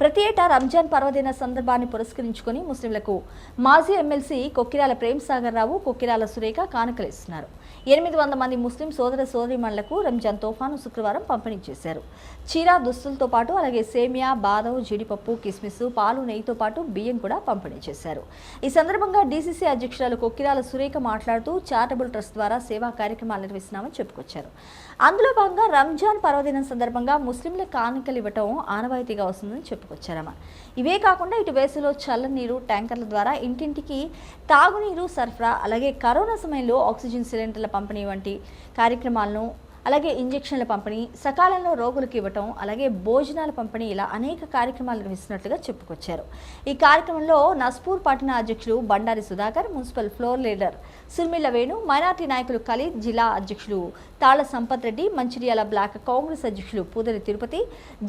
ప్రతి ఏటా రంజాన్ పర్వదిన సందర్భాన్ని పురస్కరించుకొని ముస్లింలకు మాజీ ఎమ్మెల్సీ కొక్కిరాల ప్రేమ్ సాగర్ రావు కొక్కిరాల సురేఖ కానుకలిస్తున్నారు. ఎనిమిది వంద మంది ముస్లిం సోదర సోదరిమణులకు రంజాన్ తోఫాను శుక్రవారం పంపిణీ చేశారు. చీరా దుస్తులతో పాటు అలాగే సేమియా బాదం జీడిపప్పు కిస్మిస్ పాలు నెయ్యితో పాటు బియ్యం కూడా పంపిణీ చేశారు. ఈ సందర్భంగా డీసీసీ అధ్యక్షురాలు కొక్కిరాల సురేఖ మాట్లాడుతూ చారిటబుల్ ట్రస్ట్ ద్వారా సేవా కార్యక్రమాలు నిర్వహిస్తున్నామని చెప్పుకొచ్చారు. అందులో భాగంగా రంజాన్ పర్వదినం సందర్భంగా ముస్లింల కానుకలు ఇవ్వటం ఆనవాయితీగా వస్తుందని చెప్పుకొచ్చారమ్మ. ఇవే కాకుండా ఇటు వేసవిలో చల్లనీరు ట్యాంకర్ల ద్వారా ఇంటింటికి తాగునీరు సరఫరా అలాగే కరోనా సమయంలో ఆక్సిజన్ సిలిండర్ల పంపిణీ వంటి కార్యక్రమాలను అలాగే ఇంజెక్షన్ల పంపిణీ సకాలంలో రోగులకు ఇవ్వటం అలాగే భోజనాల పంపిణీ ఇలా అనేక కార్యక్రమాలు నిర్వహిస్తున్నట్లుగా చెప్పుకొచ్చారు. ఈ కార్యక్రమంలో నస్పూర్ పట్టణ అధ్యక్షులు Bandari Sudhakar municipal floor leader Surmilla Venu minority నాయకులు ఖలీద్ జిల్లా అధ్యక్షులు తాళ సంపత్ రెడ్డి మంచిర్యాల బ్లాక్ కాంగ్రెస్ అధ్యక్షులు పూదరి తిరుపతి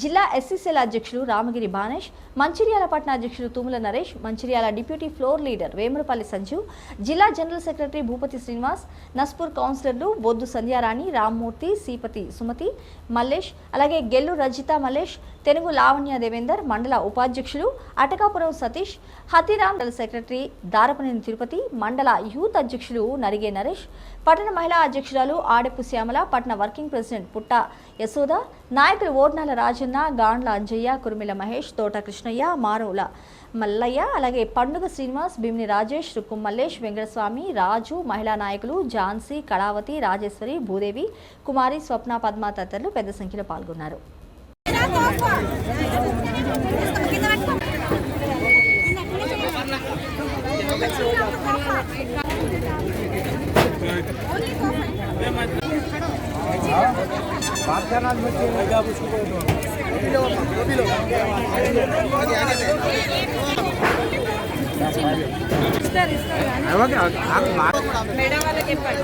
జిల్లా ఎస్సీసీల అధ్యక్షులు రామగిరి బానేష్ మంచిర్యాల పట్టణ అధ్యక్షులు Tumula Naresh Mancherial deputy floor leader Vemulapalli Sanjeev జిల్లా జనరల్ సెక్రటరీ భూపతి శ్రీనివాస్ నస్పూర్ కౌన్సిలర్లు బొద్దు సంధ్యారాణి రామ్మూర్తి సీపతి సుమతి మల్లేష్ అలాగే గెల్లు రజిత మల్లేష్ తెలుగు లావణ్య దేవేందర్ మండల ఉపాధ్యక్షులు అటకాపురం సతీష్ హతిరామ్ సెక్రటరీ దారపనేని తిరుపతి మండల యూత్ అధ్యక్షులు నరిగే నరేష్ పట్టణ మహిళా అధ్యక్షురాలు ఆడెపు శ్యామల పట్టణ వర్కింగ్ ప్రెసిడెంట్ పుట్ట యశోద నాయకులు ఓర్నాల రాజన్న గాండ్ల అంజయ్య కురుమిల మహేష్ తోట కృష్ణయ్య మారవుల మల్లయ్య అలాగే పండుగ శ్రీనివాస్ భీమిని రాజేష్ రుక్కుం మల్లేష్ వెంకటస్వామి రాజు మహిళా నాయకులు ఝాన్సీ కళావతి రాజేశ్వరి భూదేవి కుమారి స్వప్న పద్మ తదితరులు పెద్ద సంఖ్యలో పాల్గొన్నారు. बात करना మేడం వాళ్ళకి చెప్పండి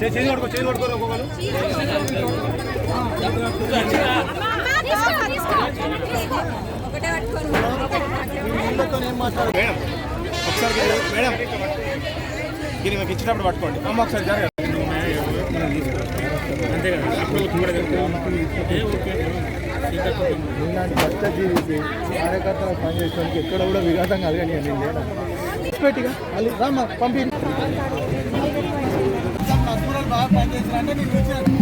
చేసి పడుకో చేయి కొడుకో ఒక్కొక్కరు మేడం ఒకసారి మేడం దీన్ని మీకు ఇచ్చినప్పుడు పట్టుకోండి అమ్మ ఒకసారి జరగదు అంతే కదా కార్యకర్తలు పనిచేయడానికి ఎక్కడ కూడా విఘాతం కలగని నేను లేదా పెట్టిగా మళ్ళీ రామ్మా పంపి బాగా పనిచేసినంటే నేను ఇచ్చాను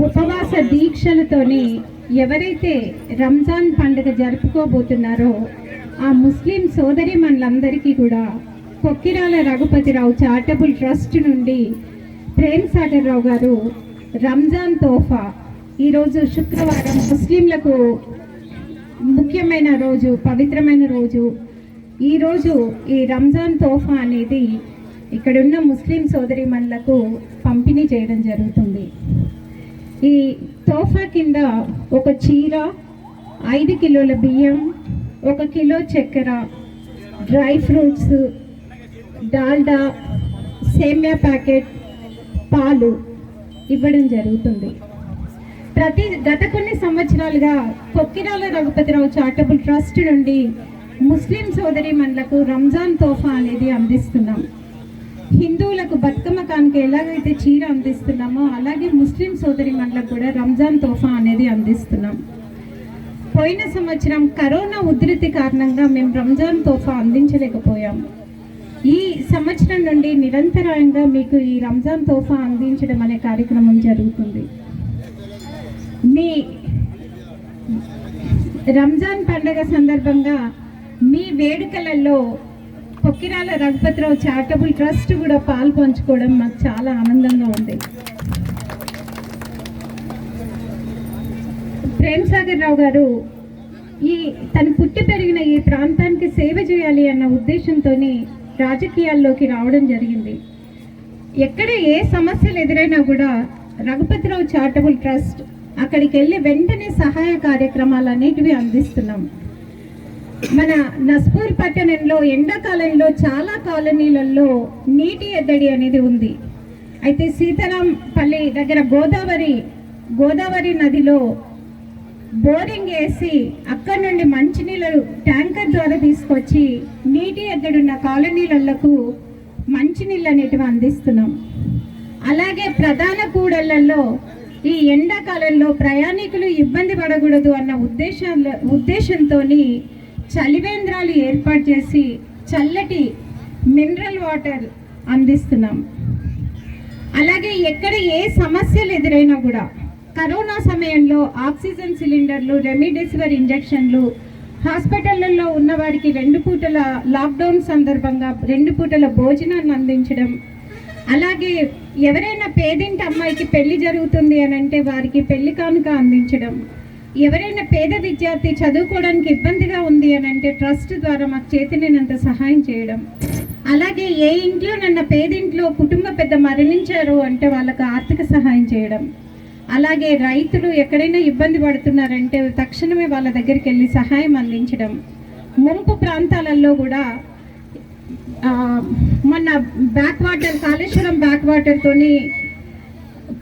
ఉపవాస దీక్షలతోని ఎవరైతే రంజాన్ పండుగ జరుపుకోబోతున్నారో ఆ ముస్లిం సోదరి మనలందరికీ కూడా కొక్కిరాల రఘుపతిరావు చారిటబుల్ ట్రస్ట్ నుండి ప్రేమ్ సాగర్ రావు గారు రంజాన్ తోఫా. ఈరోజు శుక్రవారం ముస్లింలకు ముఖ్యమైన రోజు పవిత్రమైన రోజు. ఈరోజు ఈ రంజాన్ తోఫా అనేది ఇక్కడున్న ముస్లిం సోదరిమణులకు పంపిణీ చేయడం జరుగుతుంది. ఈ తోఫా కింద ఒక చీర ఐదు కిలోల బియ్యం ఒక కిలో చక్కెర డ్రై ఫ్రూట్స్ డాల్డా సేమ్యా ప్యాకెట్ పాలు ఇవ్వడం జరుగుతుంది. ప్రతి గత కొన్ని సంవత్సరాలుగా కొక్కిరాల రఘుపతిరావు చారిటబుల్ ట్రస్ట్ నుండి ముస్లిం సోదరి మనలకు రంజాన్ తోఫా అనేది అందిస్తున్నాం. హిందువులకు బతుకమ్మ కానుక ఎలాగైతే చీర అందిస్తున్నామో అలాగే ముస్లిం సోదరి మనలకు కూడా రంజాన్ తోఫా అనేది అందిస్తున్నాం. పోయిన సంవత్సరం కరోనా ఉధృతి కారణంగా మేము రంజాన్ తోఫా అందించలేకపోయాము ఈ సంవత్సరం నుండి నిరంతరాయంగా మీకు ఈ రంజాన్ తోఫా అందించడం అనే కార్యక్రమం జరుగుతుంది. మీ రంజాన్ పండగ సందర్భంగా మీ వేడుకలలో పొక్కిరాల రఘుపతిరావు చారిటబుల్ ట్రస్ట్ కూడా పాల్పంచుకోవడం మాకు చాలా ఆనందంగా ఉంది. ప్రేమ్ సాగర్ రావు గారు ఈ తను పుట్టి పెరిగిన ఈ ప్రాంతానికి సేవ చేయాలి అన్న ఉద్దేశంతో రాజకీయాల్లోకి రావడం జరిగింది. ఎక్కడ ఏ సమస్యలు ఎదురైనా కూడా రఘుపతిరావు చారిటబుల్ ట్రస్ట్ అక్కడికి వెళ్ళి వెంటనే సహాయ కార్యక్రమాలు అనేటివి అందిస్తున్నాం. మన నస్పూర్ పట్టణంలో ఎండాకాలంలో చాలా కాలనీలలో నీటి ఎద్దడి అనేది ఉంది. అయితే సీతారాంపల్లి దగ్గర గోదావరి గోదావరి నదిలో బోరింగ్ వేసి అక్కడ నుండి మంచినీళ్ళు ట్యాంకర్ ద్వారా తీసుకొచ్చి నీటి ఎద్దడున్న కాలనీలకు మంచినీళ్ళు అనేటివి అందిస్తున్నాం. అలాగే ప్రధాన కూడళ్ళలో ఈ ఎండాకాలంలో ప్రయాణికులు ఇబ్బంది పడకూడదు అన్న ఉద్దేశాల ఉద్దేశంతో చలివేంద్రాలు ఏర్పాటు చేసి చల్లటి మినరల్ వాటర్ అందిస్తున్నాం. అలాగే ఎక్కడ ఏ సమస్యలు ఎదురైనా కూడా కరోనా సమయంలో ఆక్సిజన్ సిలిండర్లు రెమిడెసివర్ ఇంజెక్షన్లు హాస్పిటళ్ళలో ఉన్న వారికి రెండు పూటల లాక్డౌన్ సందర్భంగా రెండు పూటల భోజనాన్ని అందించడం. అలాగే ఎవరైనా పేదింటి అమ్మాయికి పెళ్ళి జరుగుతుంది అని అంటే వారికి పెళ్ళి కానుక అందించడం. ఎవరైనా పేద విద్యార్థి చదువుకోవడానికి ఇబ్బందిగా ఉంది అని అంటే ట్రస్ట్ ద్వారా మాకు చేతనైనంత సహాయం చేయడం. అలాగే ఏ ఇంట్లో నన్న పేదింట్లో కుటుంబ పెద్ద మరణించారు అంటే వాళ్ళకు ఆర్థిక సహాయం చేయడం. అలాగే రైతులు ఎక్కడైనా ఇబ్బంది పడుతున్నారంటే తక్షణమే వాళ్ళ దగ్గరికి వెళ్ళి సహాయం అందించడం. ముంపు ప్రాంతాలలో కూడా మొన్న బ్యాక్ వాటర్ కాళేశ్వరం బ్యాక్ వాటర్తోని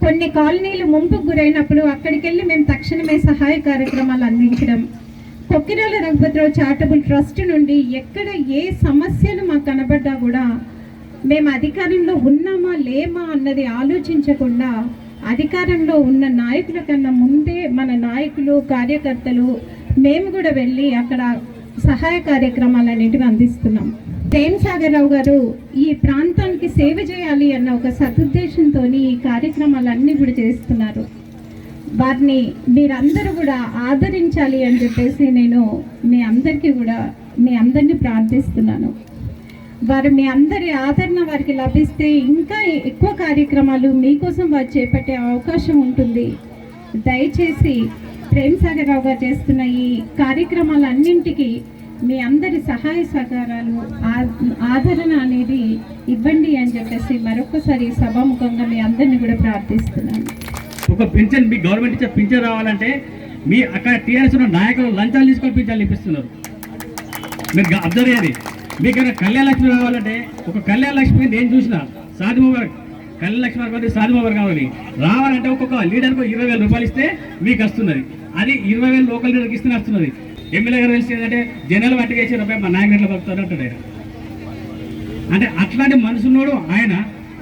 కొన్ని కాలనీలు ముంపుకు గురైనప్పుడు అక్కడికి వెళ్ళి మేము తక్షణమే సహాయ కార్యక్రమాలు అందించడం. కొక్కిరాల రఘుపతిరావు చారిటబుల్ ట్రస్ట్ నుండి ఎక్కడ ఏ సమస్యలు మాకు కనబడ్డా కూడా మేము అధికారంలో ఉన్నామా లేమా అన్నది ఆలోచించకుండా అధికారంలో ఉన్న నాయకుల కన్నా ముందే మన నాయకులు కార్యకర్తలు మేము కూడా వెళ్ళి అక్కడ సహాయ కార్యక్రమాలు అనేటివి అందిస్తున్నాం. ప్రేమ్ సాగర్ రావు గారు ఈ ప్రాంతానికి సేవ చేయాలి అన్న ఒక సదుద్దేశంతో ఈ కార్యక్రమాలన్నీ కూడా చేస్తున్నారు. వారిని మీరందరూ కూడా ఆదరించాలి అని చెప్పేసి నేను మీ అందరికీ కూడా మీ అందరినీ ప్రార్థిస్తున్నాను. వారు మీ అందరి ఆదరణ వారికి లభిస్తే ఇంకా ఎక్కువ కార్యక్రమాలు మీకోసం వారు చేపట్టే అవకాశం ఉంటుంది. దయచేసి ప్రేమ్ సాగర్ రావు గారు చేస్తున్న ఈ కార్యక్రమాలన్నింటికి మీ అందరి సహాయ సహకారాలు ఆ- ఆదరణ అనేది ఇవ్వండి అని చెప్పేసి మరొకసారి సభాముఖంగా మీ అందరిని కూడా ప్రార్థిస్తున్నాను. ఒక పింఛన్ మీ గవర్నమెంట్ ఇచ్చే పింఛన్ రావాలంటే మీ అక్కడ టీఆర్ఎస్ ఉన్న నాయకులు లంచాలు తీసుకొని పింఛన్లు ఇప్పిస్తున్నారు. మీరు గా- అబ్జర్వ్ చేయాలి మీకు ఏమైనా కళ్యాణ లక్ష్మి కావాలంటే ఒక కళ్యాణ లక్ష్మి నేను చూసిన సాధిమ కళ్యాణ లక్ష్మి గారు సాధిమ కావాలి. రావాలంటే ఒక్కొక్క లీడర్కు ఇరవై వేల రూపాయలు ఇస్తే మీకు వస్తున్నది. అది ఇరవై వేలు లోకల్ లీడర్కి ఇస్తే వస్తున్నది. ఎమ్మెల్యే గారు తెలిసి ఏంటంటే జనాలు పట్టుకేసి రూపాయి మా నాయకులు పడుతారు అంటాడు ఆయన. అంటే అట్లాంటి మనసున్నోడు ఆయన.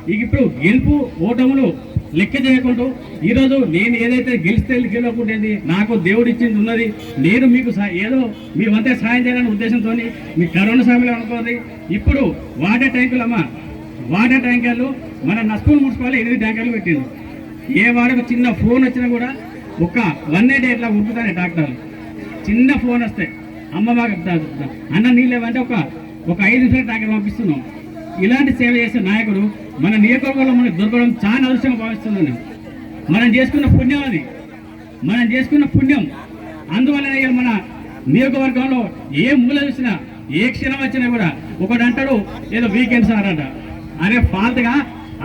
ఇక ఇప్పుడు గెలుపు ఓటములు లెక్క చేయకుండా ఈరోజు నేను ఏదైతే గెలిస్తే గెలవకుండేది నాకు దేవుడు ఇచ్చింది ఉన్నది. నేను మీకు ఏదో మీ వంతే సహాయం చేయాలనే ఉద్దేశంతో మీ కరోనా సమయంలో అనుకోండి. ఇప్పుడు వాటర్ ట్యాంకులు అమ్మ వాటర్ ట్యాంకర్లు మన నష్టం మున్సిపాలిటీ ఎనిమిది ట్యాంకర్లు పెట్టింది ఏ వాడకు చిన్న ఫోన్ వచ్చినా కూడా ఒక వన్ ఎయిట్ ఎయిట్లా ఉంటుందని డాక్టర్లు. చిన్న ఫోన్ వస్తే అమ్మ మాకు అన్న నీళ్ళు ఏమంటే ఒక ఒక ఐదు నిమిషాలు ట్యాంకర్ పంపిస్తున్నాం. ఇలాంటి సేవ చేసే నాయకుడు మన నియోజకవర్గంలో మనకు దొరకడం చాలా అవసరంగా భావిస్తున్నాను. మనం చేసుకున్న పుణ్యం అది. మనం చేసుకున్న పుణ్యం. అందువలన మన నియోజకవర్గంలో ఏ మూల చూసినా ఏ క్షణం వచ్చినా కూడా ఒకడు అంటాడు ఏదో వీకెండ్స్ అన్నట అరే ఫాల్ట్గా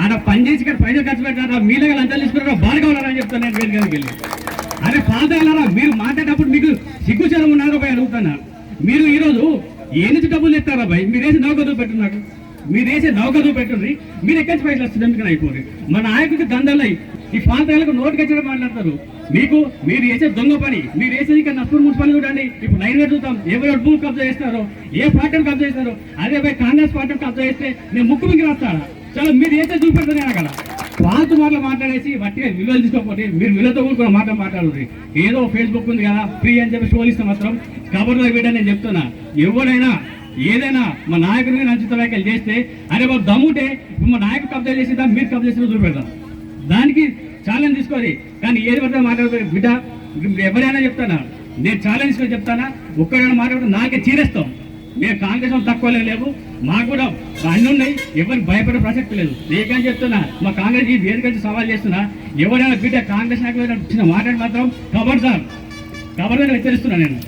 ఆడ పని చేసి ఇక్కడ పైసలు ఖర్చు పెట్టారా మీ దగ్గర అంతా తీసుకున్నారా? బాగా చెప్తాను నేను వేదికకి వెళ్ళి. అరే ఫాల్తారా మీరు మాట్లాడేటప్పుడు మీకు సిగ్గుచరం ఉన్నారో పోయి అడుగుతున్నా. మీరు ఈరోజు ఏ నుంచి డబ్బులు ఇస్తారా భయ్? మీరేసి వేసి నౌకదు మీరు వేసే నౌకదు పెట్టుండ్రి మీరు ఎక్కడి నుంచి పైసలు వస్తుంది ఎందుకని అయిపోయి మన నాయకుడికి దండలై ఈ ప్రాంతాలకు నోటు కచ్చడం మాట్లాడతారు. మీకు మీరు వేసే దొంగ పని మీరు వేసేది ఇక్కడ నస్పూర్ మున్సిపాలిటీ చూడండి. ఇప్పుడు నైన్గా చూద్దాం. ఎవరు భూమి కబ్జా చేస్తారో ఏ పార్టీని కబ్జా చేస్తారో అదే పోయి కాంగ్రెస్ పార్టీని కబ్జా చేస్తే నేను ముక్కు మీకు రాస్తాడా? చాలా మీరు వేసే చూపెడతాను అక్కడ. పాత మాటలు మాట్లాడేసి వట్టిగా విలువలు తీసుకోకపోతే మీరు విలువతో కూడా మాట మాట్లాడుతుంది ఏదో ఫేస్బుక్ ఉంది కదా ఫ్రీ అని చెప్పి షోలు ఇస్తే మాత్రం కబర్లో పెట్టని నేను చెప్తున్నా. ఎవరైనా ఏదైనా మా నాయకుడిని నంచుత వ్యాఖ్యలు చేస్తే అరే బాబు దమ్ముంటే మా నాయకుడు కబ్జా చేసేదా మీరు కబ్జా చేసిన చూపెడతాం దానికి ఛాలెంజ్ తీసుకోవాలి కానీ ఏది పడితే మాట్లాడదు బిడ్డ ఎవరైనా చెప్తానా? నేను ఛాలెంజ్ తీసుకొని చెప్తానా? ఒక్కడైనా మాట్లాడితే నాకే చీరేస్తాం మేము కాంగ్రెస్ తక్కువ లేవు. మాకు కూడా అన్ని ఉన్నాయి. ఎవరికి భయపడే ప్రసక్తి లేదు. నీకని చెప్తున్నా? మా కాంగ్రెస్ ఈ వేదిక సవాల్ చేస్తున్నా. ఎవరైనా బిడ్డ కాంగ్రెస్ నాయకులు వచ్చిన మాట్లాడి మాత్రం కబర్ సార్ కబర్గా హెచ్చరిస్తున్నా నేను.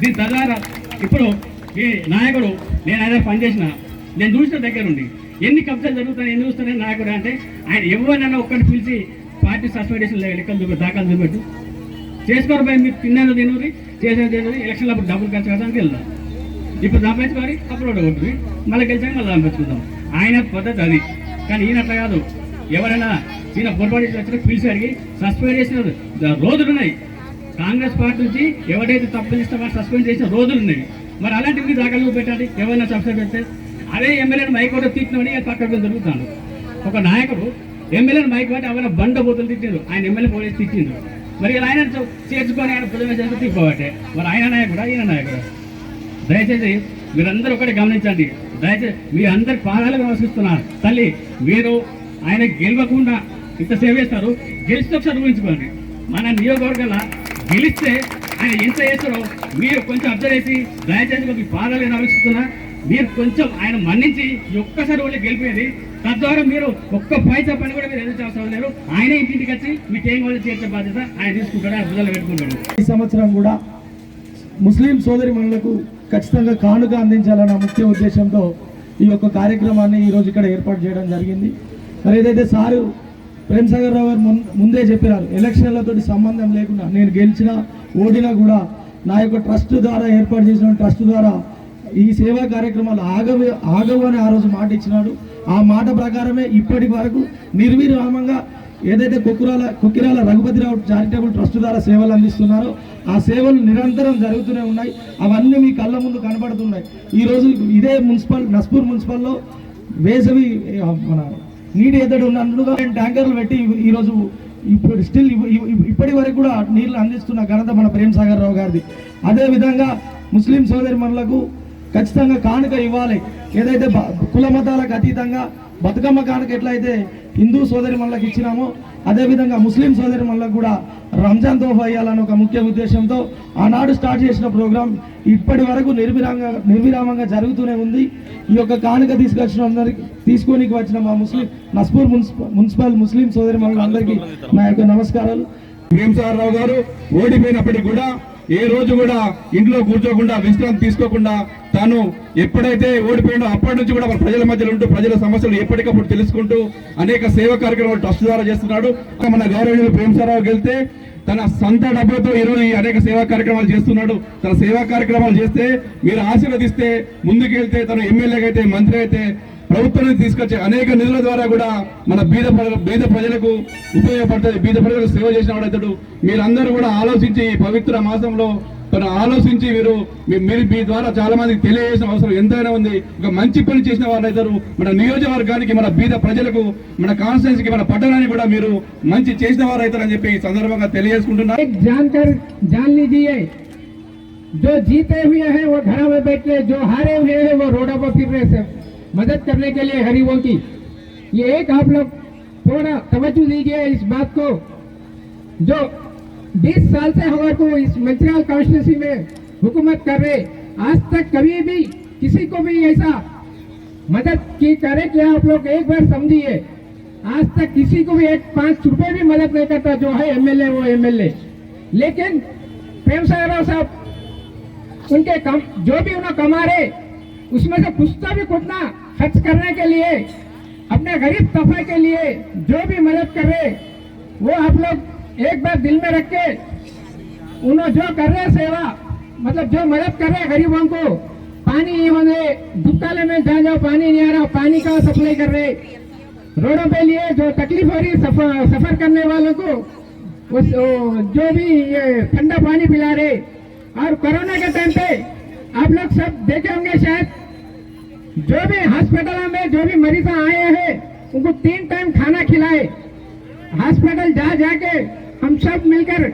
దీని తద్వారా ఇప్పుడు ఈ నాయకుడు నేను ఆయన పనిచేసిన నేను చూసిన దగ్గరుండి. ఎన్ని కబ్జాలు జరుగుతాయి ఎన్ని చూస్తున్నాయి నాయకుడు అంటే ఆయన ఎవరినైనా ఒక్కరిని పిలిచి పార్టీ సస్పెండేషన్ లెక్కలు చూపి దాఖలు చూపెట్టు చేసుకోరు పోయి మీరు తిన్నాను తినూరి చేసేది తినూరి ఎలక్షన్లో అప్పుడు డబ్బులు ఖర్చు కట్టడానికి వెళ్దాం. ఇప్పుడు సంపాదించుకోవాలి అప్లోడ్ ఒకటి మళ్ళీ గెలిచాక మళ్ళీ సంపాదించుకుందాం ఆయన పద్ధతి అది. కానీ ఈయన అట్లా కాదు. ఎవరైనా ఈయన పొరపాటు చేసి వచ్చినా పిలిచి అడిగి సస్పెండ్ చేసిన రోజులు ఉన్నాయి. కాంగ్రెస్ పార్టీ నుంచి ఎవరైతే తప్పు చేస్తే వాళ్ళు సస్పెండ్ చేసిన రోజులు ఉన్నాయి. మరి అలాంటివి దాఖలు పెట్టాలి? ఎవరైనా సబ్సిడీ పెడితే అదే ఎమ్మెల్యేని మైక్ కూడా తీసినవని పక్కకు జరుగుతాను ఒక నాయకుడు ఎమ్మెల్యేని మైక్ పెట్టి ఎవరైనా బండ బోతులు తిట్టిండు. ఆయన ఎమ్మెల్యే పోలీసు తిట్టిండు. మరి ఇలా ఆయన చేర్చుకొని ఆయన ప్రజలు చేస్తే తిప్పబట్టే మరి ఆయన నాయకుడా ఈయన నాయకుడా? దయచేసి మీరందరూ ఒకటి గమనించండి. దయచేసి మీ అందరి పాదాలు నమస్కరిస్తున్నారు తల్లి మీరు ఆయన గెలవకుండా ఇంత సేవ చేస్తారు. గెలిస్తే ఒకసారి ఊహించుకోండి. మన నియోజకవర్గాల గెలిస్తే ఆయన ఎంత చేస్తారో మీరు కొంచెం అబ్జర్వ్ చేసి దయచేసి మీ పాదాలకు ఆలోచిస్తున్నా. మీరు కొంచెం ఆయన మన్నించి ఒక్కసారి వాళ్ళు గెలిపేది తద్వారా మీరు ఒక్క పైసా పని కూడా మీరు ఎదురు అవసరం లేరు ఆయన ఇంటింటికి వచ్చి మీకు ఏం వాళ్ళు చేర్చే బాధ్యత ఆయన తీసుకుంటాడు ఆ బుద్ధలు పెట్టుకుంటాడు. ఈ సంవత్సరం కూడా ముస్లిం సోదరి మనులకు ఖచ్చితంగా కానుక అందించాలన్న ముఖ్య ఉద్దేశంతో ఈ యొక్క కార్యక్రమాన్ని ఈరోజు ఇక్కడ ఏర్పాటు చేయడం జరిగింది. మరి ఏదైతే సారు ప్రేమ్సాగర్ రావు గారు ముందే చెప్పారు ఎలక్షన్లతో సంబంధం లేకుండా నేను గెలిచినా ఓడినా కూడా నా యొక్క ట్రస్ట్ ద్వారా ఏర్పాటు చేసిన ట్రస్ట్ ద్వారా ఈ సేవా కార్యక్రమాలు ఆగవు ఆగవు అని ఆ రోజు మాట ఇచ్చినాడు. ఆ మాట ప్రకారమే ఇప్పటి వరకు నిర్విరామంగా ఏదైతే కొక్కురాల కొక్కిరాల రఘుపతిరావు చారిటబుల్ ట్రస్ట్ ద్వారా సేవలు అందిస్తున్నారో ఆ సేవలు నిరంతరం జరుగుతూనే ఉన్నాయి. అవన్నీ మీ కళ్ళ ముందు కనబడుతున్నాయి ఈరోజు ఇదే మున్సిపల్ నస్పూర్ మున్సిపల్లో వేసవి మన నీటి ఎద్దడి ఉన్నందుగా ట్యాంకర్లు పెట్టి ఈరోజు ఇప్పుడు స్టిల్ ఇప్పటి వరకు కూడా నీళ్ళు అందిస్తున్న ఘనత మన ప్రేమ్ సాగర్ రావు గారిది. అదేవిధంగా ముస్లిం సోదరిమన్లకు ఖచ్చితంగా కానుక ఇవ్వాలి. ఏదైతే కుల మతాలకు అతీతంగా బతుకమ్మ కానుక ఎట్లయితే హిందూ సోదరి మనలకు ఇచ్చినామో అదేవిధంగా ముస్లిం సోదరి మళ్ళీ కూడా రంజాన్ తోఫా ఇవ్వాలని ఒక ముఖ్య ఉద్దేశంతో ఆనాడు స్టార్ట్ చేసిన ప్రోగ్రాం ఇప్పటి వరకు నిర్విరామంగా నిర్విరామంగా జరుగుతూనే ఉంది. ఈ యొక్క కానుక తీసుకొచ్చిన అందరికి తీసుకొని వచ్చిన మా ముస్లిం నస్పూర్ మున్సిపల్ మున్సిపల్ ముస్లిం సోదరి అందరికీ నా యొక్క నమస్కారాలు. రావు గారు ఓడిపోయినప్పటికీ కూడా ఏ రోజు కూడా ఇంట్లో కూర్చోకుండా విశ్రాంతి తీసుకోకుండా తాను ఎప్పుడైతే ఓడిపోయిందో అప్పటి నుంచి కూడా మన ప్రజల మధ్యలో ఉంటూ ప్రజల సమస్యలు ఎప్పటికప్పుడు తెలుసుకుంటూ అనేక సేవా కార్యక్రమాలు ట్రస్ట్ ద్వారా చేస్తున్నాడు. మన గౌరవనీయులు ప్రేమసారావు వెళ్తే తన సొంత డబ్బులతో ఈరోజు ఈ అనేక సేవా కార్యక్రమాలు చేస్తున్నాడు. తన సేవా కార్యక్రమాలు చేస్తే మీరు ఆశీర్వదిస్తే ముందుకెళ్తే తను ఎమ్మెల్యేగా అయితే మంత్రి అయితే ప్రభుత్వం తీసుకొచ్చే అనేక నిధుల ద్వారా కూడా మన బీద బీద ప్రజలకు ఉపయోగపడుతుంది బీద ప్రజలకు సేవ చేసిన వాడైతాడు మీరందరూ కూడా ఆలోచించి ఈ పవిత్ర మాసంలో తను ఆలోచించి మీరు మీ- మీరు మీ ద్వారా చాలా మందికి తెలియజేసిన అవసరం ఎంతైనా ఉంది ఒక మంచి పని చేసిన వాళ్ళైతారు మన నియోజకవర్గానికి మన బీద ప్రజలకు మన కాన్స్టిట్యూన్సీకి మన పట్టణానికి కూడా మీరు మంచి చేసిన వారు అవుతారని చెప్పి ఈ సందర్భంగా తెలియజేసుకుంటున్నా एक जानकर जान लीजिए जो जीते हुए हैं वो घरों में बैठ रहे जो हारे हुए हैं वो रोडों पर फिर रहे से मदद करने के लिए गरीबों की ये एक आप लोग थोड़ा तवज्जो दीजिए इस बात को जो 20 साल से हमारे को इस मंचराल कॉन्स्टिट्यूंसी में हुकूमत कर रहे आज तक कभी भी किसी को भी ऐसा मदद की करे कि आप लोग एक बार समझिए। आज तक किसी को भी एक पाँच रुपए भी मदद नहीं करता जो है एमएलए, वो एमएलए। लेकिन प्रेम साहब साहब, उनके कम, जो भी उन्हें कमा रहे, उसमें से कुछ तो भी कुछ ना खर्च करने के लिए, अपने गरीब तबके के लिए जो भी मदद कर रहे, वो आप लोग एक बार दिल में रख के उन्होंने जो कर रहे हैं सेवा मतलब जो मदद कर रहे हैं गरीबों को पानी नहीं होने दुकाने में जहाँ जाओ पानी नहीं आ रहा पानी का सप्लाई कर रहे रोडों पे लिए जो तकलीफ़ हो रही सफ़र, सफ़र करने वालों को उस जो भी ये ठंडा पानी पिला रहे और कोरोना के टाइम पे आप लोग सब देखे होंगे शायद जो भी हॉस्पिटल में जो भी मरीज़ आए हैं उनको तीन टाइम खाना खिलाए। हॉस्पिटल जा जाके हम सब मिलकर